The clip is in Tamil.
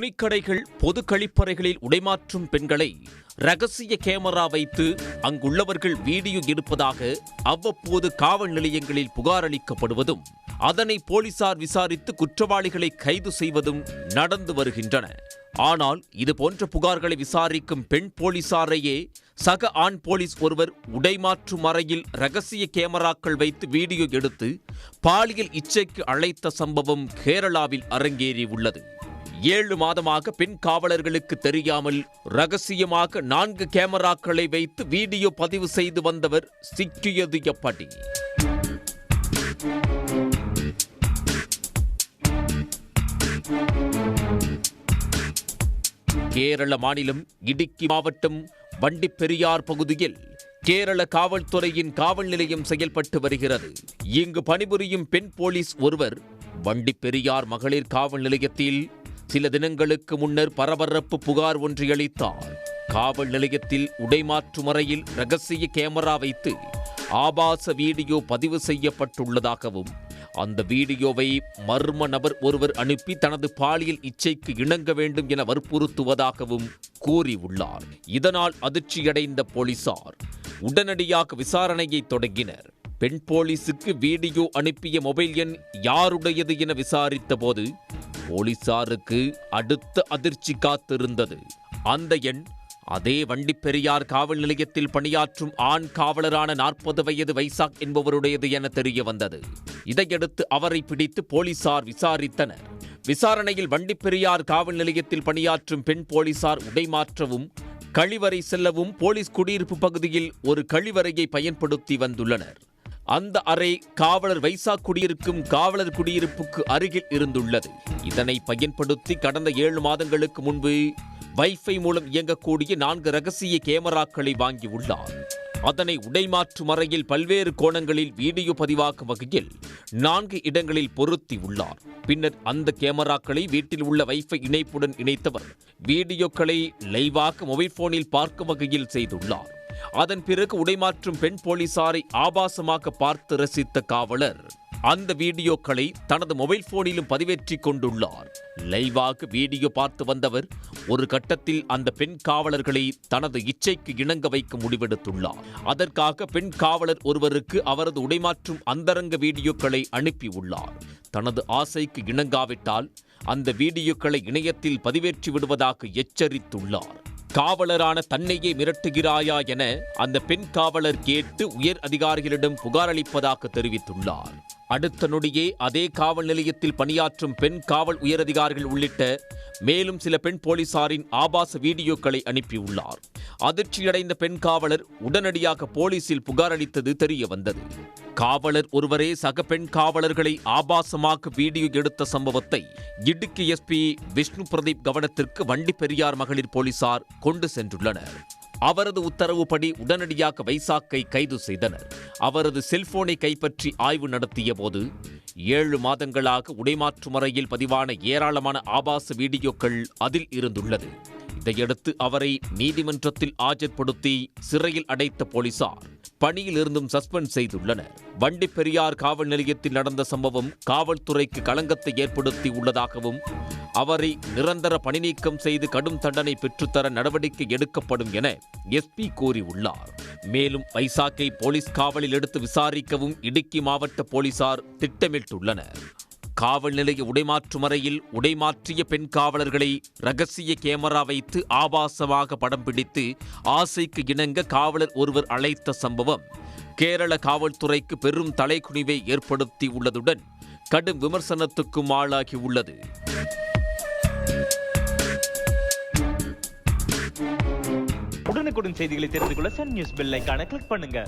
துணிக்கடைகள் பொது கழிப்பறைகளில் உடைமாற்றும் பெண்களை ரகசிய கேமரா வைத்து அங்குள்ளவர்கள் வீடியோ எடுப்பதாக அவ்வப்போது காவல் நிலையங்களில் புகார் அளிக்கப்படுவதும் அதனை போலீசார் விசாரித்து குற்றவாளிகளை கைது செய்வதும் நடந்து வருகின்றன. ஆனால் இதுபோன்ற புகார்களை விசாரிக்கும் பெண் போலீசாரையே சக ஆண் போலீஸ் ஒருவர் உடைமாற்றும் அறையில் ரகசிய கேமராக்கள் வைத்து வீடியோ எடுத்து பாலியல் இச்சைக்கு அழைத்த சம்பவம் கேரளாவில் அரங்கேறி உள்ளது ஏழு மாதமாக பெண் காவலர்களுக்கு தெரியாமல் ரகசியமாக நான்கு கேமராக்களை வைத்து வீடியோ பதிவு செய்து வந்தவர் சிக்கியது எப்படி? கேரள மாநிலம் இடுக்கி மாவட்டம் வண்டிப்பெரியார் பகுதியில் கேரள காவல்துறையின் காவல் நிலையம் செயல்பட்டு வருகிறது. இங்கு பணிபுரியும் பெண் போலீஸ் ஒருவர் வண்டிப்பெரியார் மகளிர் காவல் நிலையத்தில் சில தினங்களுக்கு முன்னர் பரபரப்பு புகார் ஒன்றை அளித்தார். காவல் நிலையத்தில் உடைமாற்று முறையில் ரகசிய கேமரா வைத்து ஆபாச வீடியோ பதிவு செய்யப்பட்டுள்ளதாகவும் அந்த வீடியோவை மர்ம நபர் ஒருவர் அனுப்பி தனது பாலியல் இச்சைக்கு இணங்க வேண்டும் என வற்புறுத்துவதாகவும் கூறியுள்ளார். இதனால் அதிர்ச்சியடைந்த போலீசார் உடனடியாக விசாரணையை தொடங்கினர். பெண் போலீசுக்கு வீடியோ அனுப்பிய மொபைல் எண் யாருடையது என விசாரித்த போது போலீசாருக்கு அடுத்த அதிர்ச்சி காத்திருந்தது. அந்த எண் அதே வண்டிப்பெரியார் காவல் நிலையத்தில் பணியாற்றும் ஆண் காவலரான நாற்பது வயது வைசாக் என்பவருடையது என தெரிய வந்தது இதையடுத்து அவரை பிடித்து போலீசார் விசாரித்தனர். விசாரணையில் வண்டிப்பெரியார் காவல் நிலையத்தில் பணியாற்றும் பெண் போலீசார் உடைமாற்றவும் கழிவறை செல்லவும் போலீஸ் குடியிருப்பு பகுதியில் ஒரு கழிவறையை பயன்படுத்தி வந்துள்ளனர். அந்த அறை காவலர் வைசா குடியிருக்கும் காவலர் குடியிருப்புக்கு அருகில் இருந்துள்ளது. இதனை பயன்படுத்தி கடந்த ஏழு மாதங்களுக்கு முன்பு வைஃபை மூலம் இயங்கக்கூடிய நான்கு ரகசிய கேமராக்களை வாங்கியுள்ளார் அதனை உடைமாற்றும் அறையில் பல்வேறு கோணங்களில் வீடியோ பதிவாக்கும் வகையில் நான்கு இடங்களில் பொருத்தி உள்ளார் பின்னர் அந்த கேமராக்களை வீட்டில் உள்ள வைஃபை இணைப்புடன் இணைத்தவர் வீடியோக்களை லைவாக மொபைல் போனில் பார்க்கும் வகையில் செய்துள்ளார். அதன் பிறகு உடைமாற்றும் பெண் போலீசாரை ஆபாசமாக பார்த்து ரசித்த காவலர். அந்த வீடியோக்களை தனது மொபைல் போனிலும் பதிவேற்றி கொண்டுள்ளார். லைவாக வீடியோ பார்த்து வந்தவர் ஒரு கட்டத்தில் அந்த பெண் காவலர்களை தனது இச்சைக்கு இணங்க வைக்க முடிவெடுத்துள்ளார். அதற்காக பெண் காவலர் ஒருவருக்கு அவரது உடைமாற்றும் அந்தரங்க வீடியோக்களை அனுப்பியுள்ளார். தனது ஆசைக்கு இணங்காவிட்டால் அந்த வீடியோக்களை இணையத்தில் பதிவேற்றி விடுவதாக எச்சரித்துள்ளார். காவலரான தன்னையே மிரட்டுகிறாயா என அந்த பெண் காவலர் கேட்டு உயர் அதிகாரிகளிடம் புகார் அளிப்பதாக தெரிவித்துள்ளார். அடுத்த நொடியே அதே காவல் நிலையத்தில் பணியாற்றும் பெண் காவல் உயரதிகாரிகள் உள்ளிட்ட மேலும் சில பெண் போலீசாரின் ஆபாச வீடியோக்களை அனுப்பியுள்ளார். அதிர்ச்சியடைந்த பெண் காவலர் உடனடியாக போலீசில் புகார் அளித்தது தெரிய வந்தது காவலர் ஒருவரே சக பெண் காவலர்களை ஆபாசமாக வீடியோ எடுத்த சம்பவத்தை இடுக்கி எஸ்பி விஷ்ணு பிரதீப் கவனத்திற்கு வண்டி பெரியார் மகளிர் போலீசார் கொண்டு சென்றுள்ளனர். அவரது உத்தரவுப்படி உடனடியாக வைசாக்கை கைது செய்தனர். அவரது செல்போனை கைப்பற்றி ஆய்வு நடத்திய போது ஏழு மாதங்களாக உடைமாற்று முறையில் பதிவான ஏராளமான ஆபாச வீடியோக்கள் அதில் இருந்துள்ளது. இதையடுத்து அவரை நீதிமன்றத்தில் ஆஜர்படுத்தி சிறையில் அடைத்த போலீசார் பணியில் இருந்தும் சஸ்பெண்ட் செய்துள்ளனர். வண்டி பெரியார் காவல் நிலையத்தில் நடந்த சம்பவம் காவல்துறைக்கு களங்கத்தை ஏற்படுத்தி உள்ளதாகவும் அவரை நிரந்தர பணிநீக்கம் செய்து கடும் தண்டனை பெற்றுத்தர நடவடிக்கை எடுக்கப்படும் என எஸ்பி கூறியுள்ளார். மேலும் வைசாக்கை போலீஸ் காவலில் எடுத்து விசாரிக்கவும் இடுக்கி மாவட்ட போலீசார் திட்டமிட்டுள்ளனர். காவல் நிலைய உடைமாற்றும் அறையில் உடைமாற்றிய பெண் காவலர்களை ரகசிய கேமரா வைத்து ஆபாசமாக படம் பிடித்து ஆசைக்கு இணங்க காவலர் ஒருவர் அழைத்த சம்பவம். கேரள காவல்துறைக்கு பெரும் தலைக்குனிவை ஏற்படுத்தி உள்ளதுடன் கடும் விமர்சனத்துக்கும் ஆளாகி உள்ளது. உடனுக்குடன் செய்திகளை தெரிந்து கொள்ள சன் நியூஸ் பெல் ஐகானை கிளிக் பண்ணுங்க.